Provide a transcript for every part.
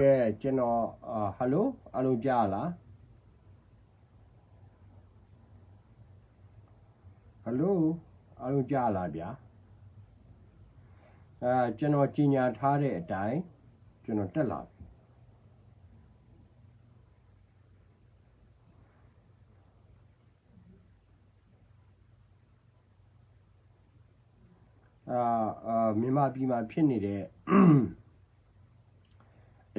ကဲကျွန်တော်အာဟယ်လိုအားလုံးကြားလားဟယ်လိုအားလုံးကြားလားဗျာအဲကျွန်တော်ကြီးညာထားတဲ့အတိုင်းကျွန်တော်တက်လာပြီအာအာမြန်မာပြည်မှာဖြစ်နေတဲ့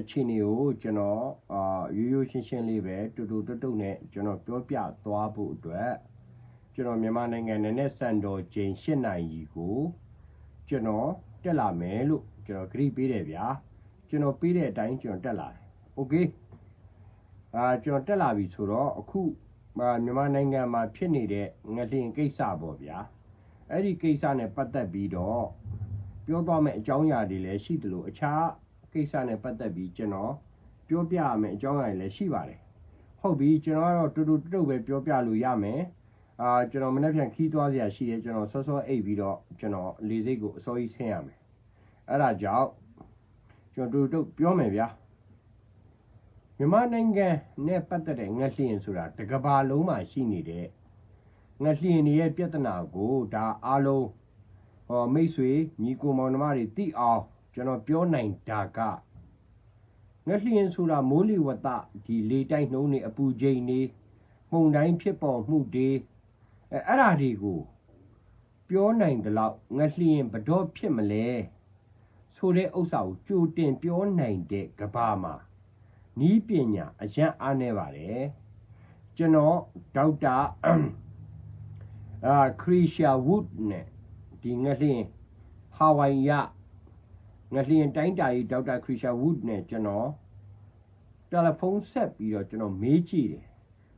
အခြေအနေကိုကျွန်တော်အာရိုးရိုးရှင်းရှင်းလေးပဲတူတူတုတ်တုတ်နဲ့ကျွန်တော်ပြောပြသွားဖို့အတွက်ကျွန်တော်မြန်မာနိုင်ငံနဲ့နဲ့စံတော်ချိန်၈နိုင်ကြီးကိုကျွန်တော်တက်လာမယ်လို့ကျွန်တော်ခရီးပေးတယ်ဗျာကျွန်တော်ပေးတဲ့အတိုင်းကျွန်တော်တက်လာတယ်โอเคအာကျွန်တော်တက်လာပြီဆိုတော့အခုအာမြန်မာနိုင်ငံမှာဖြစ်နေတဲ့ငလျင်ကိစ္စပေါ့ဗျာအဲ့ဒီကိစ္စနဲ့ပတ်သက်ပြီးတော့ပြောသွားမယ့်အကြောင်းအရာတွေလည်းရှိတယ်လို့အခြား ကိစ္စနဲ့ပတ်သက်ပြီးကျွန်တော်ပြောပြရမယ်အကြောင်းအရာတွေလည်းရှိပါတယ်ဟုတ်ပြီကျွန်တော်ကတော့တူတူတုတ်ပဲပြောပြလို့ရမယ်အာကျွန်တော်မနေ့ပြန်ခီးသွားစရာရှိတယ်ကျွန်တော်စောစောအိပ်ပြီးတော့ကျွန်တော်လေစိတ်ကိုအစောကြီးဆင်းရမယ်အဲ့ဒါကြောင့်ကျွန်တော်တူတူတုတ်ပြောမယ်ဗျာမြန်မာနိုင်ငံနဲ့ပတ်သက်တဲ့ငှက်လျင်ဆိုတာတစ်ကမ္ဘာလုံးမှာရှိနေတဲ့ငှက်လျင်တွေရဲ့ပြဿနာကိုဒါအားလုံးဟောမိတ်ဆွေညီကိုမောင်နှမတွေသိအောင် ကျွန်တော်ပြောနိုင်တာကငှက်လျင်ဆိုတာမိုးလေဝသဒီလေတိုက်နှုံးနေအပူချိန်နေမှုန်တိုင်းဖြစ်ပေါ်မှုတွေအဲအဲ့ဓာတွေကိုပြောနိုင်တယ်လို့ငှက်လျင်ဘတော့ဖြစ်မလဲဆိုတဲ့ဥစ္စာကိုကြိုတင်ပြောနိုင်တဲ့ကဘာမှာနီးပညာအရန်အားနေပါတယ်ကျွန်တော်ဒေါက်တာအာခရီရှာဝုဒ်နဲ့ဒီငှက်လျင်ဟာဝိုင်ယ ငလျင်တိုင်းတာကြီးဒေါက်တာခရစ်ရှာဝုဒ်နဲ့ကျွန်တော်တယ်လီဖုန်းဆက်ပြီးတော့ကျွန်တော်မေးကြည့်တယ်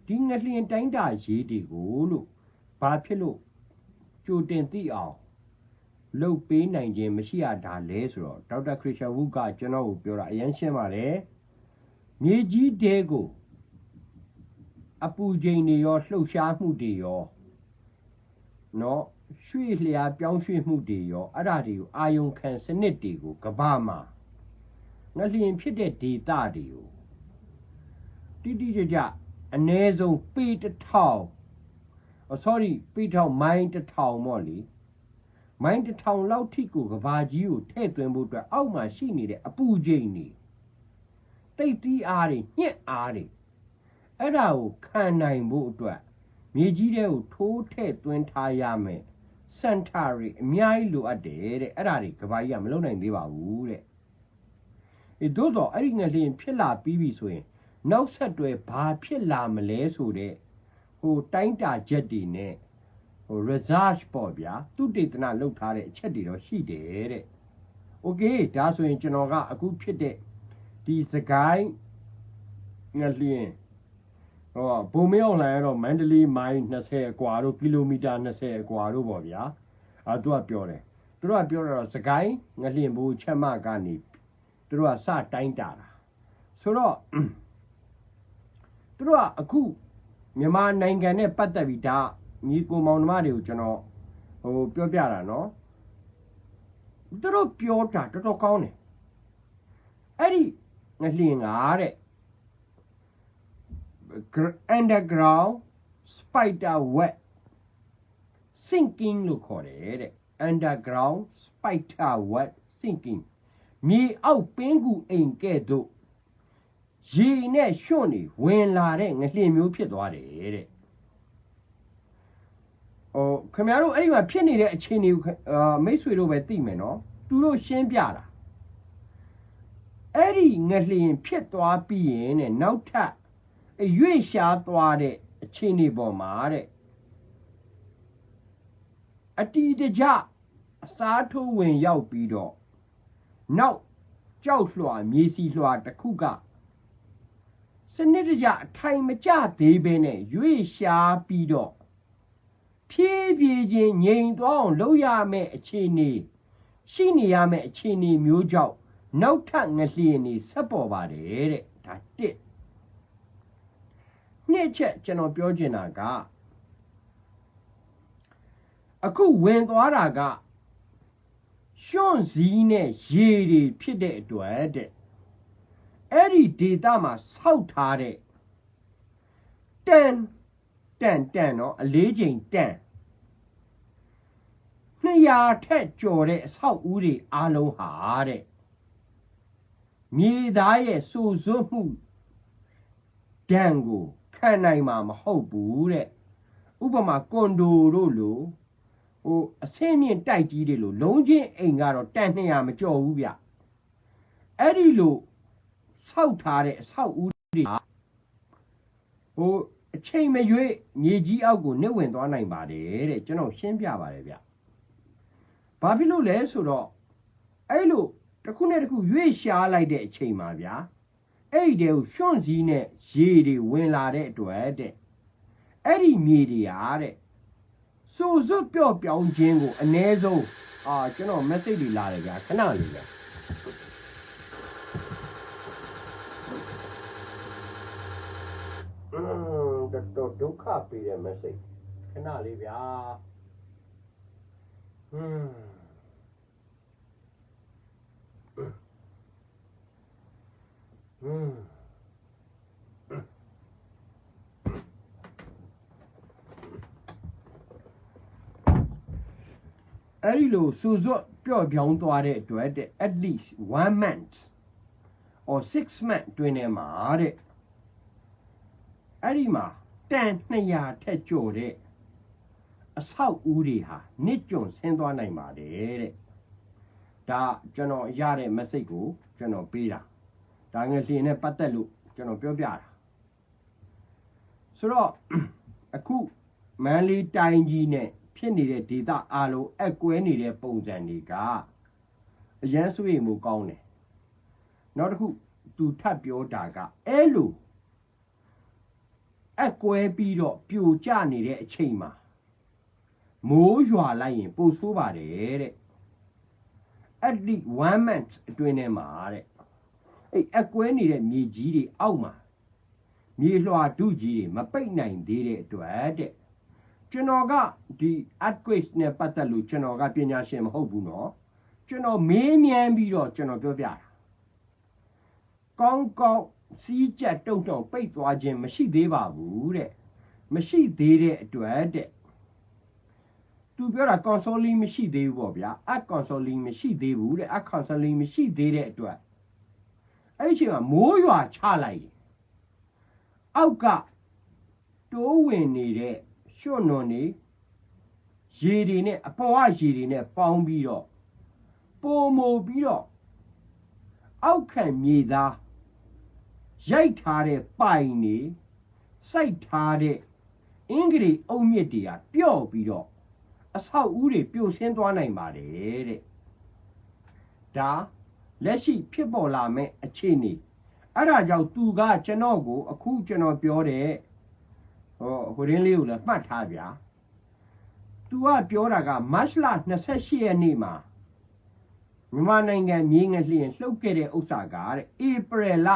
ဒီငလျင်တိုင်းတာရေးတွေကိုလို့ဘာဖြစ်လို့ကြိုတင်သိအောင်လုတ်ပေးနိုင်ခြင်းမရှိရတာလဲဆိုတော့ဒေါက်တာခရစ်ရှာဝုဒ်ကကျွန်တော်ကိုပြောတာအရင်ရှင်းပါတယ်မြေကြီးတဲကိုအပူချိန်တွေရောလှုပ်ရှားမှုတွေရောနော် ရွှေ့လျာပြောင်းရွှေ့မှုတွေရောအဲ့ဒါတွေကိုအာယုံခံစနစ်တွေကိုကဘာမှာငလျင်ဖြစ်တဲ့ဒေတာတွေကိုတိတိကျကျအ ਨੇ ဆုံးပေတစ်ထောင်အော် sorry ပေထောင်မိုင်းတစ်ထောင်ပေါ့လေမိုင်းတစ်ထောင်လောက်ထိကိုကဘာကြီးကိုထည့်သွင်းဖို့အတွက်အောက်မှာရှိနေတဲ့အပူချိန်တွေတိတ်တီးအားတွေညှက်အားတွေအဲ့ဒါကိုခံနိုင်ဖို့အတွက်မြေကြီးတဲ့ကိုထိုးထည့်သွင်းထားရမယ် စန်တာတွေအများကြီးလိုအပ်တယ်တဲ့အဲ့ဒါတွေကဘာကြီးကမလုံနိုင်သေးပါဘူးတဲ့အေးသို့တော့အဲ့ဒီငလျင်ဖြစ်လာပြီးပြီဆိုရင် နောက်ဆက်တွဲဘာဖြစ်လာမလဲဆိုတဲ့ဟိုတိုင်းတာချက်တွေနဲ့ဟို research ပေါ့ဗျာသူတေသနာလုပ်ထားတဲ့အချက်တွေတော့ရှိတယ်တဲ့ okay ဒါဆိုရင်ကျွန်တော်ကအခုဖြစ်တဲ့ဒီစကိုင်းငလျင် ဟောဘုံမရောက်လာရတော့မန္တလေးမိုင်20အကွာတို့ကီလိုမီတာ20အကွာတို့ပေါ့ဗျာအဲသူကပြောတယ်သူတို့ကပြောတော့စကိုင်းငလျင်ဘူချက်မကနေသူတို့ကစတိုင်းတာတာဆိုတော့သူတို့ကအခုမြန်မာနိုင်ငံနဲ့ပတ်သက်ပြီးဒါညီကိုမောင်နှမတွေကိုကျွန်တော်ဟိုပြောပြတာနော်သူတို့ပြောတာတော်တော်ကောင်းတယ်အဲ့ဒီငလျင်ကတဲ့ underground spider web sinking လို့ခေါ်တယ်တဲ့ underground spider web sinking မြေအောက်ပင်ကူအိမ်ကဲ့သို့ရေနဲ့ရွှွန့်နေဝင်လာတဲ့ငလျင်မျိုးဖြစ်သွားတယ်တဲ့ဟိုခင်ဗျားတို့အဲ့ဒီမှာဖြစ်နေတဲ့အခြေအနေကိုအာမိတ်ဆွေတို့ပဲသိမယ်နော်သူတို့ရှင်းပြတာအဲ့ဒီငလျင်ဖြစ်သွားပြီးရင်တဲ့နောက်ထပ် အရွေ့ရှားသွားတဲ့အခြေအနေပေါ်မှာတဲ့အတီတကြအစားထိုးဝင်ရောက်ပြီးတော့နောက်ကြောက်လွှာမြေစီလွှာတစ်ခုကစနစ်တကျအထိုင်မကျသေးဘဲနဲ့ရွေ့ရှားပြီးတော့ဖြည်းဖြည်းချင်းငြိမ်သွားအောင်လုပ်ရမယ့်အခြေအနေရှိနေရမယ့်အခြေအနေမျိုးကြောင့်နောက်ထပ်ငလျင်နေဆက်ပေါ်ပါတယ်တဲ့ဒါတစ် နှစ်ချက်ကျွန်တော်ပြောချင်တာကအခုဝင်သွားတာကရွှွန့်စည်းနဲ့ရေတွေဖြစ်တဲ့အတွက်တဲ့အဲ့ဒီဒေတာမှာစောက်ထားတဲ့တန်တန်တန်နော်အလေးချိန်တန်200ထက်ကျော်တဲ့အဆောက်အဦတွေအားလုံးဟာတဲ့မြေသားရဲ့စိုးစွတ်မှုဒဏ်ကို ခံနိုင်မှာမဟုတ်ဘူးတဲ့ဥပမာကွန်ဒိုတို့လိုဟိုအဆင့်မြင့်တိုက်ကြီးတွေလိုလုံးချင်းအိမ်ကတော့တန်200မကျော်ဘူးဗျအဲ့ဒီလိုဆောက်ထားတဲ့အဆောက်အဦတွေဟာဟိုအချိန်မရွေးမြေကြီးအောက်ကိုနှိမ့်ဝင်သွားနိုင်ပါတယ်တဲ့ကျွန်တော်ရှင်းပြပါတယ်ဗျဘာဖြစ်လို့လဲဆိုတော့အဲ့လိုတစ်ခုနဲ့တစ်ခုရွေ့ရှားလိုက်တဲ့အချိန်မှာဗျာ အဲ့ဒီကိုရွှွန့်စည်းနဲ့ရေတွေဝင်လာတဲ့အတွက်တဲ့အဲ့ဒီမြေတွေဟာတဲ့စူစွတ်ပြော့ပြောင်းခြင်းကိုအ ਨੇ ဆုံးအာကျွန်တော် message တွေလာတယ်ဗျာခဏလေးဗျာတော့ဒုက္ခပေးတဲ့ message ခဏလေးဗျာဟွန်း အဲ့ဒီလိုစူဇွတ်ပျော့ပြောင်းသွားတဲ့အတွက်တဲ့ at least 1 month or 6 month တွင်ထဲမှာတဲ့အဲ့ဒီမှာတန်200ထက်ကျော်တဲ့အဆောက်အဦတွေဟာနစ်ကျွန်းဆင်းသွားနိုင်ပါတယ်တဲ့ဒါကျွန်တော်ရတဲ့ message ကိုကျွန်တော်ပေးတာ ဒါငယ်လျင်နဲ့ပတ်သက်လို့ကျွန်တော်ပြောပြတာဆိုတော့အခုမန်လေးတိုင်းကြီးနဲ့ဖြစ်နေတဲ့ဒေတာအားလုံးအကွဲနေတဲ့ပုံစံတွေကအရန်ဆွေးမှုကောင်းတယ်နောက်တစ်ခုသူထပ်ပြောတာကအဲ့လိုအကွဲပြီးတော့ပြိုကျနေတဲ့အချိန်မှာမိုးရွာလိုက်ရင် ပိုဆိုးပါတယ်တဲ့ at least 1 month အတွင်းထဲမှာတဲ့ အဲ့အကွဲနေတဲ့မြေကြီးတွေအောက်မှာမြေလွှာဒုကြီးတွေမပိတ်နိုင်သေးတဲ့အတွက်တဲ့ကျွန်တော်ကဒီ earthquake နဲ့ပတ်သက်လို့ကျွန်တော်ကပညာရှင်မဟုတ်ဘူးเนาะကျွန်တော်မေးမြန်းပြီးတော့ကျွန်တော်ပြောပြတာကောင်းကောင်းစီးကြက်တုံတုံပိတ်သွားခြင်းမရှိသေးပါဘူးတဲ့မရှိသေးတဲ့အတွက်တဲ့သူပြောတာ consoling မရှိသေးဘူးပေါ့ဗျာအ consoling မရှိသေးဘူးတဲ့အ consoling မရှိသေးတဲ့အတွက် အဲ့ဒီအချိန်မှာမိုးရွာချလိုက်ရင်အောက်ကတိုးဝင်နေတဲ့ရွှွန့်နွန်နေရေတွေနဲ့အပေါ်ကရေတွေနဲ့ပေါင်းပြီးတော့ပုံမိုပြီးတော့အောက်ခံမြေသားရိုက်ထားတဲ့ပိုင်နေစိုက်ထားတဲ့အင်္ဂလိပ်အုံမြစ်တွေကပျော့ပြီးတော့အဆောက်အဦတွေပြိုဆင်းသွားနိုင်ပါတယ်တဲ့ဒါ လက်ရှိဖြစ်ပေါ်လာမဲ့အခြေအနေအဲ့ဒါကြောင့်သူကကျွန်တော်ကို အခုကျွန်တော်ပြောတဲ့ဟောဟိုရင်းလေးကိုလည်းမှတ်ထားဗျာသူကပြောတာကမတ်လ28ရက်နေ့မှာမြန်မာနိုင်ငံမြေငလျင်လှုပ်ခဲ့တဲ့ဥစ္စာကတဲ့ဧပြီလ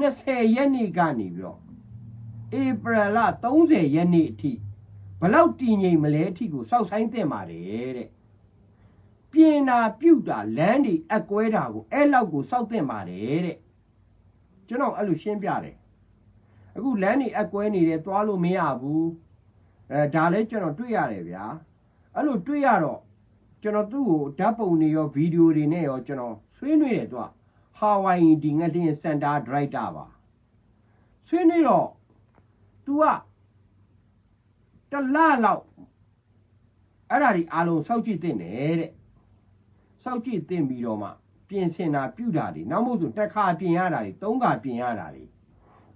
20ရက်နေ့ကနေပြီးတော့ဧပြီလ30ရက်နေ့အထိဘလောက်တည်ငြိမ်မလဲအထိကိုစောက်ဆိုင်တင်ပါတယ်တဲ့ ပြင်တာပြုတ်တာလမ်းတွေအကွဲတာကိုအဲ့လောက်ကိုစောက်တင်ပါတယ်တဲ့ကျွန်တော်အဲ့လိုရှင်းပြတယ်အခုလမ်းတွေအကွဲနေတယ်သွားလို့မရဘူးအဲဒါလည်းကျွန်တော်တွေ့ရတယ်ဗျာအဲ့လိုတွေ့ရတော့ကျွန်တော်သူ့ကိုဓာတ်ပုံတွေရောဗီဒီယိုတွေနဲ့ရောကျွန်တော်ဆွေးနွေးတယ်သူကဟာဝိုင်ဒီငလျင်စင်တာဒရိုက်တာပါဆွေးနွေးတော့ तू ကတလလောက်အဲ့ဒါဒီအားလုံးစောက်ကြည့်တင်တယ်တဲ့ စောက်ကြည့်တင်ပြီးတော့မှပြင်ဆင်တာပြုတာတွေနောက်မို့ဆိုတစ်ခါပြင်ရတာတွေသုံးခါပြင်ရတာတွေ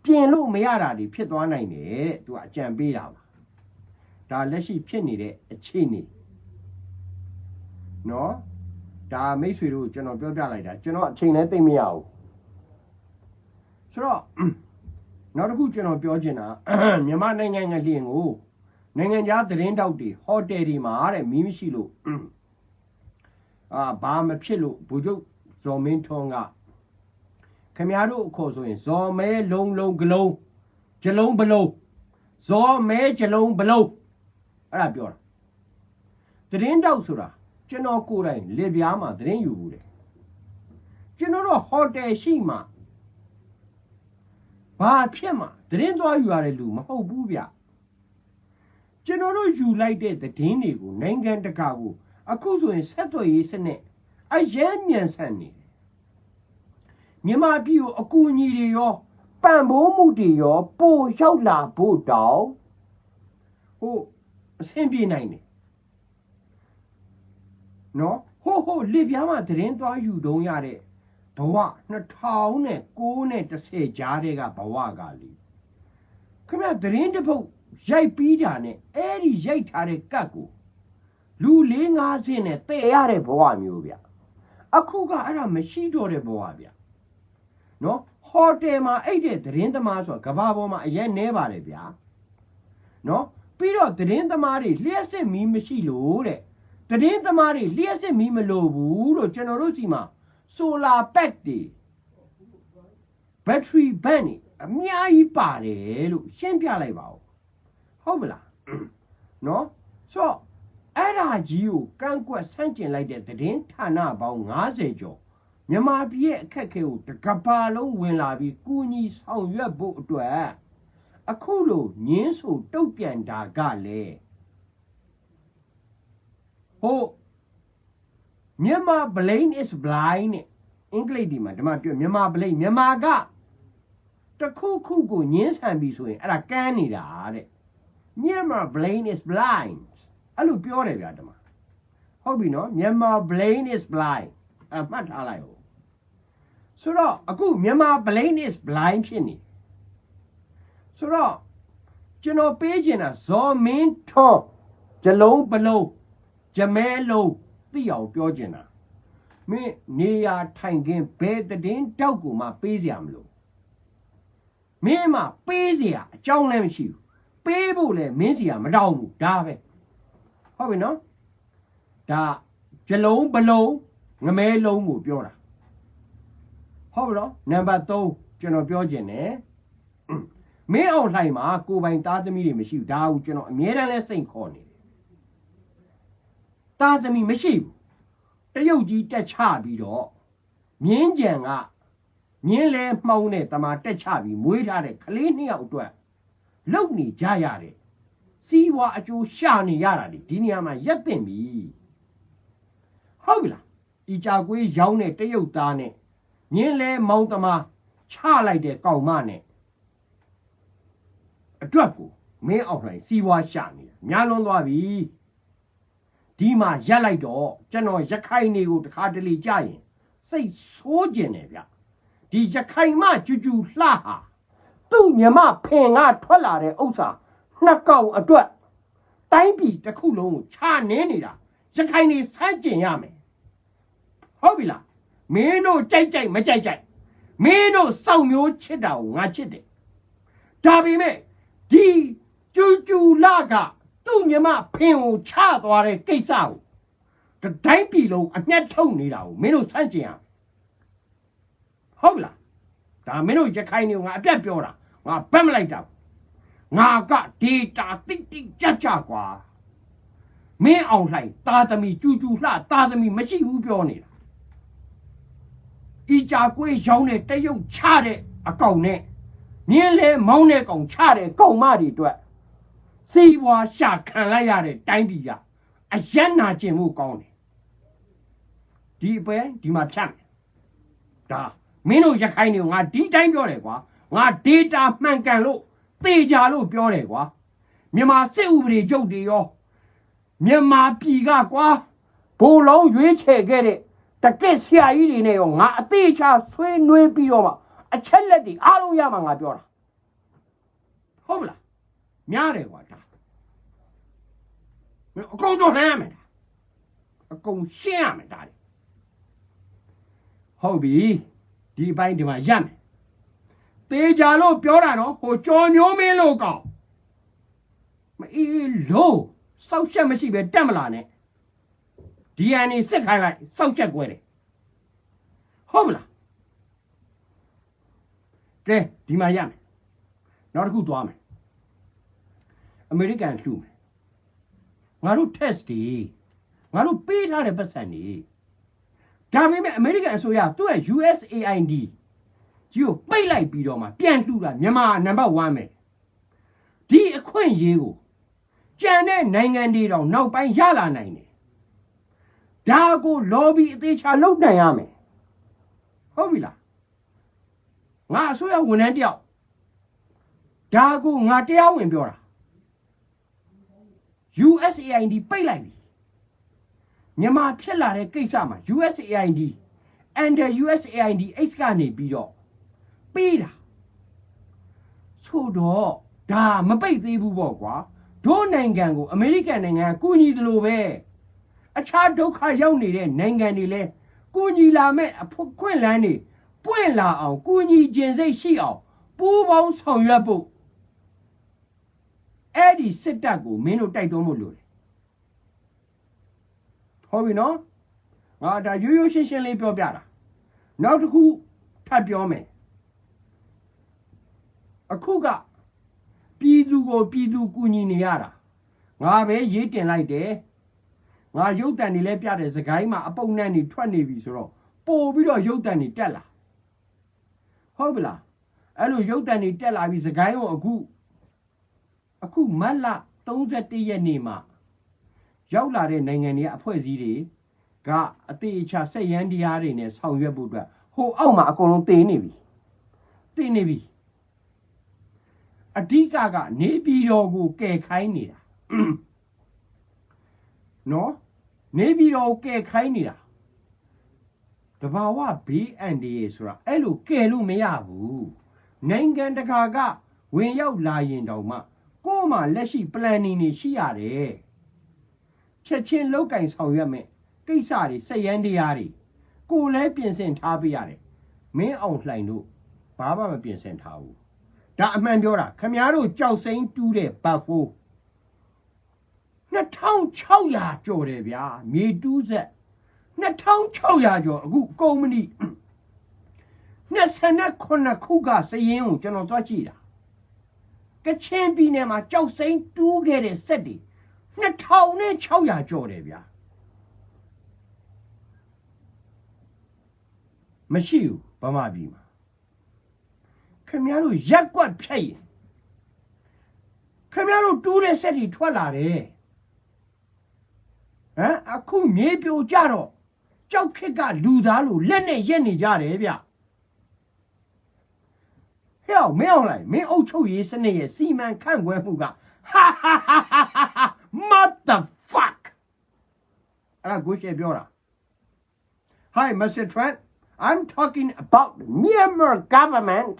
ပြင်လို့မရတာတွေဖြစ်သွားနိုင်တယ်တဲ့ तू ကအကြံပေးတာပါဒါလက်ရှိဖြစ်နေတဲ့အခြေအနေနော်ဒါမိတ်ဆွေတို့ကျွန်တော်ပြောပြလိုက်တာကျွန်တော်အချိန်လည်းသိမ့်မရဘူးဆိုတော့နောက်တစ်ခုကျွန်တော်ပြောချင်တာမြန်မာနိုင်ငံငလျင်ကိုနိုင်ငံခြားသတင်းတောက်တွေဟိုတယ်တွေမှာတဲ့မီးမရှိလို့ အာဘာမဖြစ်လို့ဘူချုပ်ဇော်မင်းထွန်းကခင်ဗျားတို့အခေါ်ဆိုရင်ဇော်မဲလုံးလုံးကလုံးဂျလုံးဘလုံးဇော်မဲဂျလုံးဘလုံးအဲ့ဒါပြောတာသတင်းတောက်ဆိုတာကျွန်တော်ကိုယ်တိုင်လေပြားမှာသတင်းယူဘူးတယ်ကျွန်တော်တို့ဟိုတယ်ရှိမှဘာဖြစ်မှသတင်းသွားယူရတဲ့လူမဟုတ်ဘူးဗျကျွန်တော်တို့ယူလိုက်တဲ့သတင်းတွေကိုနိုင်ငံတကာကို အခုဆိုရင်ဆက်သွယ်ရေးစနစ်အရင်မြန်ဆန်နေတယ်မြန်မာပြည်ကိုအကူအညီတွေရောပံ့ပိုးမှုတွေရောပို့ရောက်လာဖို့တောင်ဟိုအဆင်ပြေနိုင်တယ်နော်ဟိုဟိုလေပြားမှာသတင်းသွားယူတုံးရတဲ့ဘဝ2009နဲ့10ကြားတဲ့ကဘဝကလေခင်ဗျသတင်းတစ်ပုတ်ရိုက်ပြီးတာနဲ့အဲ့ဒီရိုက်ထားတဲ့ကတ်ကို လူ၄50နဲ့တည်ရတဲ့ဘဝမျိုးဗျအခုကအဲ့ဒါမရှိတော့တဲ့ဘဝဗျနော်ဟိုတယ်မှာအဲ့တဲ့သတင်းသမားဆိုတာကဘာပေါ်မှာအရင်နဲပါတယ်ဗျာနော်ပြီးတော့သတင်းသမားတွေလျှက်စစ်မီးမရှိလို့တဲ့သတင်းသမားတွေလျှက်စစ်မီးမလိုဘူးလို့ကျွန်တော်တို့စီမှာဆိုလာပက်တွေဘက်ထရီဘန့်တွေအများကြီးပါတယ်လို့ရှင်းပြလိုက်ပါဦးဟုတ်မလားနော်ဆိုတော့ အဲ့ဒါကြီးကိုကန့်ကွက်ဆန့်ကျင်လိုက်တဲ့သတင်းဌာနပေါင်း90ကျော်မြန်မာပြည်ရဲ့အခက်အခဲကိုတစ်ကမ္ဘာလုံးဝင်လာပြီးကူညီဆောင်ရွက်ဖို့အတွက်အခုလိုညင်းဆိုတုတ်ပြန်တာကလည်းဟိုမြန်မာ blame is blind နဲ့အင်္ဂလိပ်ဒီမှာဒီမှာပြောမြန်မာ blame မြန်မာကတစ်ခုခုကိုညင်းဆန်ပြီဆိုရင်အဲ့ဒါကန်းနေတာတဲ့မြန်မာ blame is blind အဲ့လိုပြောတယ်ဗျာဒီမှာဟုတ်ပြီနော်မြန်မာ blame is blind အမှတ်ထားလိုက်ဟိုဆိုတော့အခုမြန်မာ blame is blind ဖြစ်နေဆိုတော့ကျွန်တော်ပေးချင်တာဇော်မင်းထွန်းဂျလုံးပလုံးဂျမဲလုံးသိအောင်ပြောချင်တာမင်းနေရာထိုင်ခင်းဘယ်တည်င်းတောက်ကိုမှပေးစရာမလိုမင်းမပေးစရာအကြောင်းလည်းမရှိဘူးပေးဖို့လည်းမင်းစီကမတောင်းဘူးဒါပဲ ဟုတ်ပြီနော်ဒါဂျလုံးပလုံးငမဲလုံးကိုပြောတာဟုတ်ပြီနော်နံပါတ်3ကျွန်တော်ပြောချင်တယ်မင်းအောင်လှိုင်မှာကိုပိုင်သားသမီးတွေမရှိဘူးဒါကိုကျွန်တော်အမြဲတမ်းလဲစိတ်ခေါ်နေတယ်သားသမီးမရှိဘူးတရုတ်ကြီးတက်ချပြီးတော့မြင်းကြံကမြင်းလဲမှောင်းတဲ့တမာတက်ချပြီးမွေးထားတဲ့ကလေးနှစ်ယောက်အတွက်လုံနေကြရတယ် စီးပွားအကျိုးရှာနေရတာဒီဒီနေရာမှာရက်တင်ပြီဟုတ်ပြီလားဤကြကွေးရောင်းတဲ့တရုတ်သားနဲ့မြင်းလဲမောင်းတမာချလိုက်တဲ့ကောင်မနဲ့အတွက်ကိုမင်းအောင်လှိုင်စီးပွားရှာနေတာများလွန်သွားပြီဒီမှာရက်လိုက်တော့ကျွန်တော်ရခိုင်နေကိုတခါတလေကြာရင်စိတ်ဆိုးကျင်တယ်ဗျဒီရခိုင်မကျူကျူလှဟာသူ့မြမဖင်ကထွက်လာတဲ့ဥစ္စာ နှစ်ကောင်အတွက်တိုင်းပြည်တစ်ခုလုံးကိုခြာနင်းနေတာရခိုင်နေစမ်းကျင်ရမယ်ဟုတ်ပြီလားမင်းတို့ကြိုက်ကြိုက်မကြိုက်ကြိုက်မင်းတို့စောင့်မျိုးချစ်တာကိုငါချစ်တယ်ဒါပေမဲ့ဒီကျူကျူလာကသူ့မြမဖင်ကိုချသွားတဲ့ကိစ္စကိုတတိုင်းပြည်လုံးအမျက်ထုတ်နေတာကိုမင်းတို့စမ်းကျင်ရဟုတ်လားဒါမင်းတို့ရခိုင်နေငါအပြတ်ပြောတာငါဘက်မလိုက်တာ ငါကဒေတာတိတ်တိတ်ကြကြကွာမင်းအောင်လှိုင်တာသမီကျူကျူလှတာသမီမရှိဘူးပြောနေတာဤကြကွေးရောင်းတဲ့တရုတ်ချတဲ့အကောင်နဲ့မြင်းလဲမောင်းတဲ့ကောင်ချတဲ့ကောင်မတွေအတွက်စီးပွားရှာခံလိုက်ရတဲ့တိုင်းပြည်ကအယက်နာကျင်မှုကောင်းတယ်ဒီအပွဲဒီမှာဖြတ်မယ်ဒါမင်းတို့ရခိုင်တွေကိုငါဒီတိုင်းပြောတယ်ကွာငါ data မှန်ကန်လို့ သေချာလို့ပြောတယ်ကွာမြန်မာစစ်ဥပဒေချုပ်တွေရောမြန်မာပြည်ကကွာဘိုလ်လုံးရွေးချယ်ခဲ့တဲ့တကက်ဆရာကြီးတွေနဲ့ရောငါအသေးချာဆွေးနွေးပြီးတော့မှအချက်လက်တွေအားလုံးရမှာငါပြောတာဟုတ်မလားများတယ်ကွာဒါမင်းအကုန်တော့လှမ်းရမယ်ဒါအကုန်ရှင်းရမယ်ဒါတွေဟုတ်ပြီဒီအပိုင်းဒီမှာရမယ် တေချာလို့ပြောတာနော်ဟိုကြော်မျိုးမင်းလို့ကောင်းမအေးလို့စောက်ချက်မရှိပဲတက်မလာနဲ့ DNA စစ်ခိုင်းလိုက်စောက်ချက်ကွဲတယ်ဟုတ်မလားကဲဒီမှာရမယ်နောက်တစ်ခုသွားမယ်အမေရိကန်လှူမယ်ငါတို့ test တွေငါတို့ပေးထားတဲ့ပတ်စံတွေဒါပေမဲ့အမေရိကန်အစိုးရသူ့ရဲ့ USAID ကြီးကိုပိတ်လိုက်ပြီးတော့မှပြန်လှူတာမြန်မာနံပါတ်1ပဲဒီအခွင့်အရေးကိုကြံတဲ့နိုင်ငံတွေတော့နောက်ပိုင်းရလာနိုင်တယ်ဒါကို lobby အသေးချာလုပ်နိုင်ရမယ်ဟုတ်ပြီလားငါအစိုးရဝန်ထမ်းတယောက်ဒါကိုငါတရားဝင်ပြောတာ USAID ပိတ်လိုက်ပြီမြန်မာဖြစ်လာတဲ့ကိစ္စမှာ USAID and the USAID X ကနေပြီးတော့ ပေးတာဆိုတော့ဒါမပိတ်သေးဘူးပေါ့ကွာတို့နိုင်ငံကိုအမေရိကန်နိုင်ငံကကူညီတယ်လို့ပဲအခြားဒုက္ခရောက်နေတဲ့နိုင်ငံတွေလည်းကူညီလာမဲ့အဖို့ခွင့်လန်းတွေပွင့်လာအောင်ကူညီခြင်းစိတ်ရှိအောင်ပူးပေါင်းဆောင်ရွက်ဖို့အဲ့ဒီစစ်တပ်ကိုမင်းတို့တိုက်တွန်းဖို့လိုတယ်ဟုတ်ပြီနော်ငါဒါရိုးရိုးရှင်းရှင်းလေးပြောပြတာနောက်တစ်ခုထပ်ပြောမယ် အခုကပြည်သူကိုပြည်သူကူညီနေရတာငါပဲရေးတင်လိုက်တယ်ငါရုပ်တံတွေလည်းပြတယ်စကိုင်းမှာအပုပ်နဲ့နေထွက်နေပြီဆိုတော့ပို့ပြီးတော့ရုပ်တံတွေတက်လာဟုတ်ပြီလားအဲ့လိုရုပ်တံတွေတက်လာပြီစကိုင်းကိုအခုအခုမတ်လ31ရက်နေ့မှာရောက်လာတဲ့နိုင်ငံတွေကအဖွဲ့အစည်းတွေကအသေးအချာဆက်ရန်တရားတွေနဲ့ဆောင်ရွက်ဖို့အတွက်ဟိုအောက်မှာအကုန်လုံးတင်နေပြီတင်နေပြီ အဓိကကနေပြည်တော်ကိုကယ်ခိုင်းနေတာနော်နေပြည်တော်ကိုကယ်ခိုင်းနေတာတဘာဝဘေးအန္တရာယ်ဆိုတာအဲ့လိုကယ်လို့မရဘူးနိုင်ငံတကာကဝင်ရောက်လာရင်တောင်မှကို့မှာလက်ရှိ planning တွေရှိရတယ်ချက်ချင်းလောက်ကင်ဆောင်ရွက်မယ်ကိစ္စတွေစက်ရန်တရားတွေကိုလည်းပြင်ဆင်ထားပေးရတယ်မင်းအောင်လှိုင်တို့ဘာမှမပြင်ဆင်ထားဘူး ဒါအမှန်ပြောတာခမည်းတော်ကြောက်စိမ့်တူးတဲ့ဘတ်ဖိုး2600ကျော်တယ်ဗျာမြေတူးဆက်2600ကျော်အခုကုမ္ပဏီ29ခုကစည်ရင်ကိုကျွန်တော်သွားကြည့်တာကချင်ပြည်နယ်မှာကြောက်စိမ့်တူးခဲ့တဲ့စက်တွေ2600ကျော်တယ်ဗျာမရှိဘူးဗမာပြည်မှာ ခင်ဗျားတို့ရက်ကွက်ဖြတ်ရင်ခင်ဗျားတို့တူးတဲ့စက်တွေထွက်လာတယ်ဟမ်အခုမြေပြိုကြတော့ကြောက်ခစ်ကလူသားလို့လက်နဲ့ရက်နေကြတယ်ဗျဟဲ့အောင်မင်းအောင်လိုက်မင်းအုပ်ချုပ်ရေးစနစ်ရဲ့စီမံခန့်ခွဲမှုကဟာဟာဟာဟာဟာ mother fuck အဲ့ဒါကိုရှေ့ပြောတာ Hi Mr. Trent I'm talking about the Myanmar government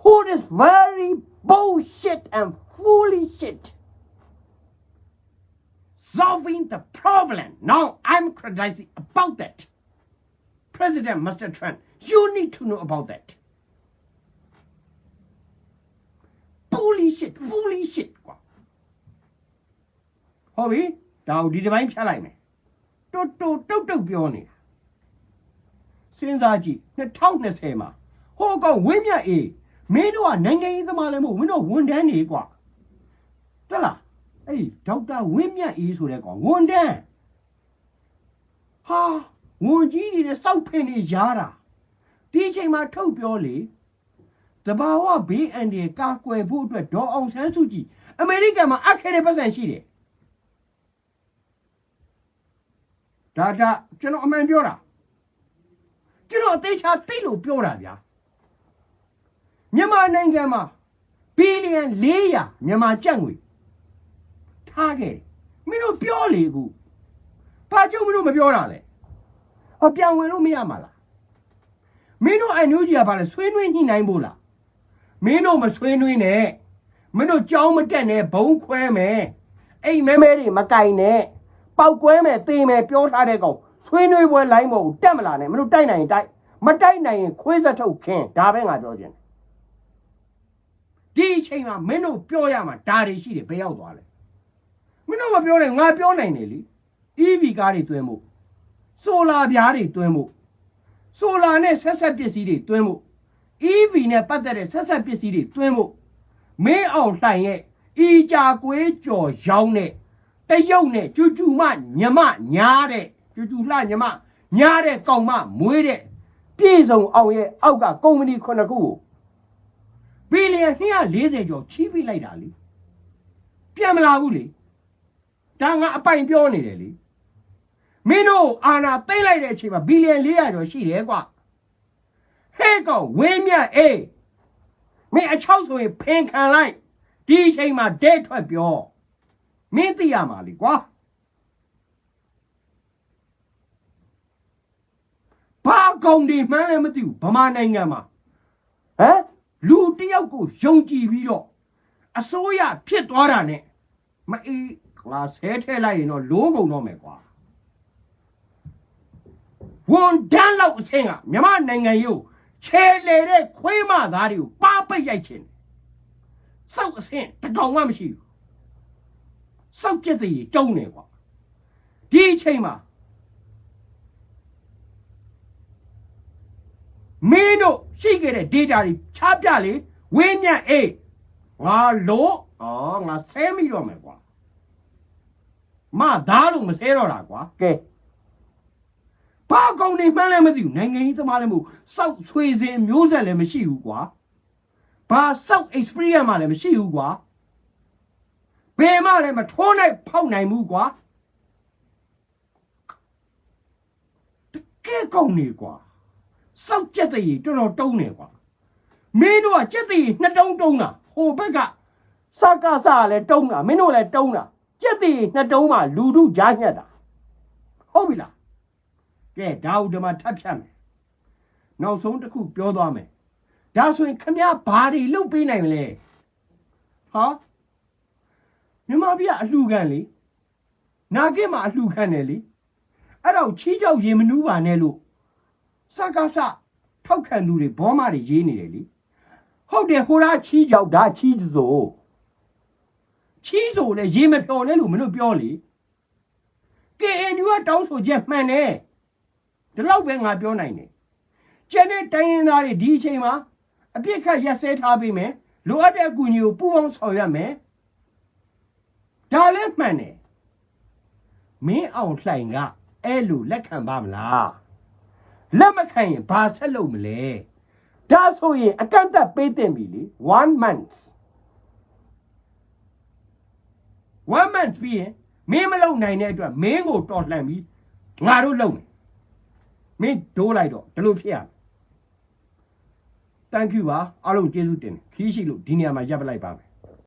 who is very bullshit and foolish shit. Solving the problem. Now I'm criticizing about that. President Mr. Trump, you need to know about that. Foolish shit, foolish shit ကွာဟုတ်ပြီဒါကိုဒီတစ်ပိုင်းဖြတ်လိုက်မယ်တွတ်တွတ်တုတ်တုတ်ပြောနေတာစဉ်းစားကြည့်2020မှာဟိုကောင်ဝင်းမြတ်အေး မင်းတို့ကနိုင်ငံရေးသမားလည်းမဟုတ်မင်းတို့ဝန်ထမ်းနေကွာတက်လားအဲ့ဒီဒေါက်တာဝင်းမြတ်အေးဆိုတဲ့ကောင်ဝန်ထမ်းဟာဝန်ကြီးတွေနဲ့စောက်ဖင်နေရတာဒီအချိန်မှာထုတ်ပြောလေတဘာဝဘေးအန္တရာယ်ကာကွယ်ဖို့အတွက်ဒေါ်အောင်ဆန်းစုကြည်အမေရိကန်မှာအပ်ခဲ့တဲ့ပတ်စံရှိတယ်ဒါဒါကျွန်တော်အမှန်ပြောတာကျွန်တော်အသေးချာသိလို့ပြောတာဗျာ မြန်မာနိုင်ငံမှာဘီလီယံ400မြန်မာကျပ်ငွေထားခဲ့တယ်မင်းတို့ပြောလေကူဘာကြောင့်မင်းတို့မပြောတာလဲဟောပြန်ဝင်လို့မရမှာလားမင်းတို့အန်ယူဂျီကဘာလဲဆွေးနွေးညှိနှိုင်းဖို့လားမင်းတို့မဆွေးနွေးနဲ့မင်းတို့ကြောင်းမတက်နဲ့ဘုံခွဲမယ်အိမ်မဲမဲတွေမကင်နဲ့ပောက်ကွဲမယ်သေမယ်ပြောထားတဲ့ကောင်ဆွေးနွေးပွဲလိုင်းမဟုတ်တက်မလာနဲ့မင်းတို့တိုက်နိုင်ရင်တိုက်မတိုက်နိုင်ရင်ခွေးစက်ထုတ်ခင်းဒါပဲငါပြောချင်တယ် ဒီအချိန်မှာမင်းတို့ပြောရမှာဒါတွေရှိတယ်ဘယ်ရောက်သွားလဲမင်းတို့မပြောနဲ့ငါပြောနိုင်တယ်လေ EV ကားတွေတွင်းမှုဆိုလာပြားတွေတွင်းမှုဆိုလာနဲ့ဆက်ဆက်ပစ္စည်းတွေတွင်းမှု EV နဲ့ပတ်သက်တဲ့ဆက်ဆက်ပစ္စည်းတွေတွင်းမှုမင်းအောင်လှိုင်ရဲ့အီကြကွေးကြော်ရောင်းတဲ့တရုတ်နဲ့ကျူကျူမညမညားတဲ့ကျူကျူလှညမညားတဲ့ကောင်မမွေးတဲ့ပြည်စုံအောင်ရဲ့အောက်ကကုမ္ပဏီခုနှစ်ခုကို ဘီလီယံ240ကျော်ချီးပြီးလိုက်တာလေပြန်မလာဘူးလေဒါငါအပိုင်ပြောနေတယ်လေမင်းတို့အာနာသိမ့်လိုက်တဲ့အချိန်မှာဘီလီယံ400ကျော်ရှိတယ်ကွာဟဲ့ကောင်ဝင်းမြတ်အေးမင်းအချောက်ဆိုရင်ဖင်ခံလိုက်ဒီအချိန်မှာဒဲထွက်ပြောမင်းသိရမှာလေကွာဘာကောင်တွေမှန်းလည်းမသိဘူးဗမာနိုင်ငံမှာဟမ် လူတစ်ယောက်ကိုယုံကြည်ပြီးတော့အစိုးရဖြစ်သွားတာနဲ့မအေးကလာဆဲထဲလိုက်ရင်တော့လိုးကုန်တော့မယ်ကွာဝန်တန်းလောက်အဆင့်ကမြမနိုင်ငံရုပ်ခြေလေတဲ့ခွေးမသားတွေကိုပါပိတ်ရိုက်ခြင်းစောက်အဆင့်တကောင်မှမရှိဘူးစောက်ကျက်တဲ့တုံးနေကွာဒီအချိန်မှာ မင်းတို့ရှိခဲ့တဲ့ data တွေချပြလေဝင်းမြတ်အေးငါလို့ဩငါဆဲမိတော့မယ်ကွာမသားလို့မဆဲတော့တာကွာကဲဘာကောင်နေမှန်းလည်းမသိဘူးနိုင်ငံကြီးသမားလည်းမဟုတ်စောက်ချွေစင်မျိုးဆက်လည်းမရှိဘူးကွာဘာစောက် experience မှလည်းမရှိဘူးကွာဘယ်မှလည်းမထိုးနိုင်ဖောက်နိုင်ဘူးကွာတကယ်ကောင်းနေကွာ စောက်ကြက်တဲ့ကြီးတော်တော်တုံးနေကွာမင်းတို့ကကြက်တဲ့ကြီးနှစ်တုံးတုံးတာဟိုဘက်ကစကားစားလည်းတုံးတာမင်းတို့လည်းတုံးတာကြက်တဲ့ကြီးနှစ်တုံးမှလူတို့ကြားညက်တာဟုတ်ပြီလားကဲဒါဥဒ္ဓမထပ်ဖြတ်မယ်နောက်ဆုံးတစ်ခုပြောသွားမယ်ဒါဆိုရင်ခမည်းဘာတွေလုပ်ပေးနိုင်မလဲဟာမြမပြအလှခံလေနာကစ်မှာအလှခံတယ်လေအဲ့တော့ချီးကြောက်ရင်မနူးပါနဲ့လို့ စကားစထောက်ခံသူတွေဘောမတွေရေးနေတယ်လေဟုတ်တယ်ဟိုလားချီးကြောက်ဒါချီးစိုးချီးစိုးလေရေးမပြောနဲ့လို့မလို့ပြောလေ KNU ကတောင်းဆိုချက်မှန်တယ်ဒီလောက်ပဲငါပြောနိုင်တယ်ကျန်တဲ့တိုင်းရင်းသားတွေဒီအချိန်မှာအပြစ်ခတ်ရက်စဲထားပေးမယ်လိုအပ်တဲ့အကူအညီကိုပူးပေါင်းဆောင်ရွက်မယ်ဒါလည်းမှန်တယ်မင်းအောင်လှိုင်ကအဲ့လိုလက်ခံပါမလား လက်မခံရင်ဘာဆက်လုပ်မလဲဒါဆိုရင်အကန့်အသတ်ပေးတင်ပြီလေ1 month 1 month ပြီးရင်မင်းမလုပ်နိုင်တဲ့အတွက်မင်းကိုတော်လှန်ပြီးငါတို့လုပ်မယ်မင်းဒိုးလိုက်တော့ဒီလိုဖြစ်ရမယ် thank you ပါအားလုံးကျေးဇူးတင်တယ်ခီးရှိလို့ဒီနေရာမှာရပ်ပလိုက်ပါမယ်